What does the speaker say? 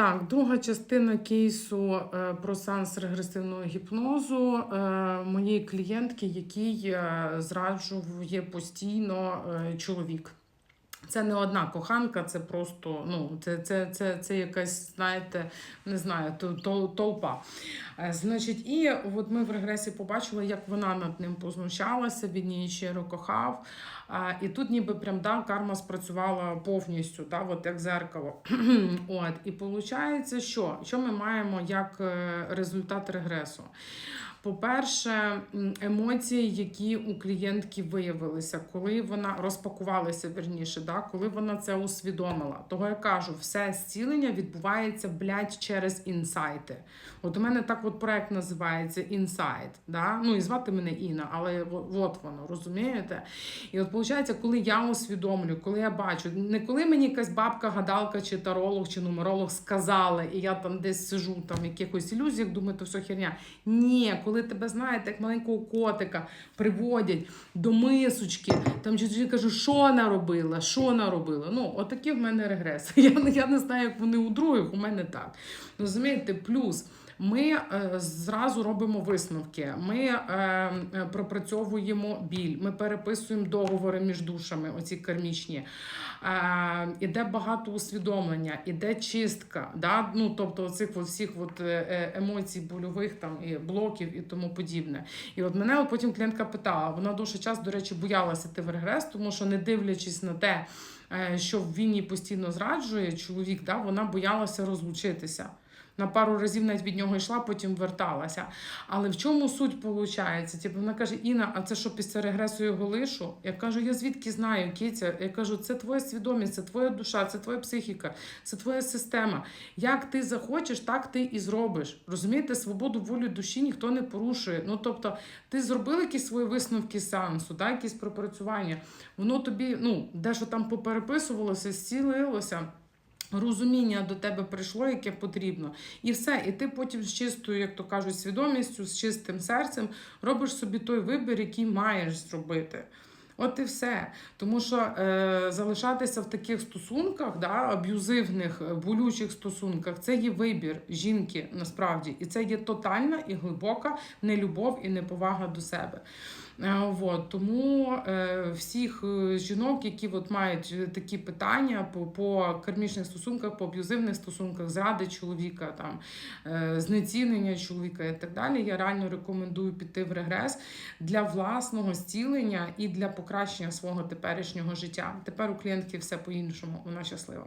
Так, друга частина кейсу е, про сеанс регресивного гіпнозу е, моєї клієнтки, який е, зраджує постійно чоловік. Це не одна коханка, це просто ну, це, це, це, це якась, знаєте, не знаю, то- то- толпа. Е, Значить, і от ми в регресі побачили, як вона над ним познущалася, він її щиро кохав. І тут ніби прям да, карма спрацювала повністю, да, от як зеркало. от, і виходить, що? що ми маємо як е, результат регресу? По-перше, емоції, які у клієнтки виявилися, коли вона розпакувалася верніше, да, коли вона це усвідомила. Того я кажу, все зцілення відбувається блядь, через інсайти. От у мене так от проект називається Інсайт. Да? Ну і звати мене Інна, але от воно, розумієте? І от виходить, коли я усвідомлю, коли я бачу, не коли мені якась бабка, гадалка, чи таролог, чи нумеролог сказали, і я там десь сижу там в якихось ілюзіях, думаю, то все херня. Ні, коли тебе знаєте, як маленького котика приводять до мисочки, там чи кажу, що наробила, що наробила. Ну, отакі в мене регреси. Я, я не знаю, як вони у других, у мене так. Розумієте, плюс. Ми е, зразу робимо висновки. Ми е, е, пропрацьовуємо біль, ми переписуємо договори між душами, оці кармічні. Іде багато усвідомлення, іде чистка. Да? Ну, тобто оцих всіх от, емоцій, больових там, і блоків і тому подібне. І от мене от потім клієнтка питала, вона дуже час, до речі, боялася йти в регрес, тому що не дивлячись на те, що він її постійно зраджує, чоловік, да, вона боялася розлучитися. На пару разів навіть від нього йшла, потім верталася. Але в чому суть виходить? Типу, вона каже: Інна, а це що після регресу його лишу? Я кажу, я звідки знаю, Кітя? Я кажу, це твоя свідомість, це твоя душа, це твоя психіка, це твоя система. Як ти захочеш, так ти і зробиш. Розумієте, свободу волі душі ніхто не порушує. Ну тобто, ти зробив якісь свої висновки сеансу, да, якісь пропрацювання. Воно тобі, ну, дещо там попереписувалося, зцілилося. Розуміння до тебе прийшло, яке потрібно, і все. І ти потім з чистою, як то кажуть, свідомістю, з чистим серцем робиш собі той вибір, який маєш зробити. От і все. Тому що е, залишатися в таких стосунках, да, аб'юзивних, е, болючих стосунках, це є вибір жінки насправді. І це є тотальна і глибока нелюбов і неповага до себе. Е, от, тому е, всіх е, жінок, які от мають такі питання по, по кармічних стосунках, по аб'юзивних стосунках, зради чоловіка, там, знецінення чоловіка і так далі, я реально рекомендую піти в регрес для власного зцілення і для покращення свого теперішнього життя. Тепер у клієнтки все по-іншому, вона щаслива.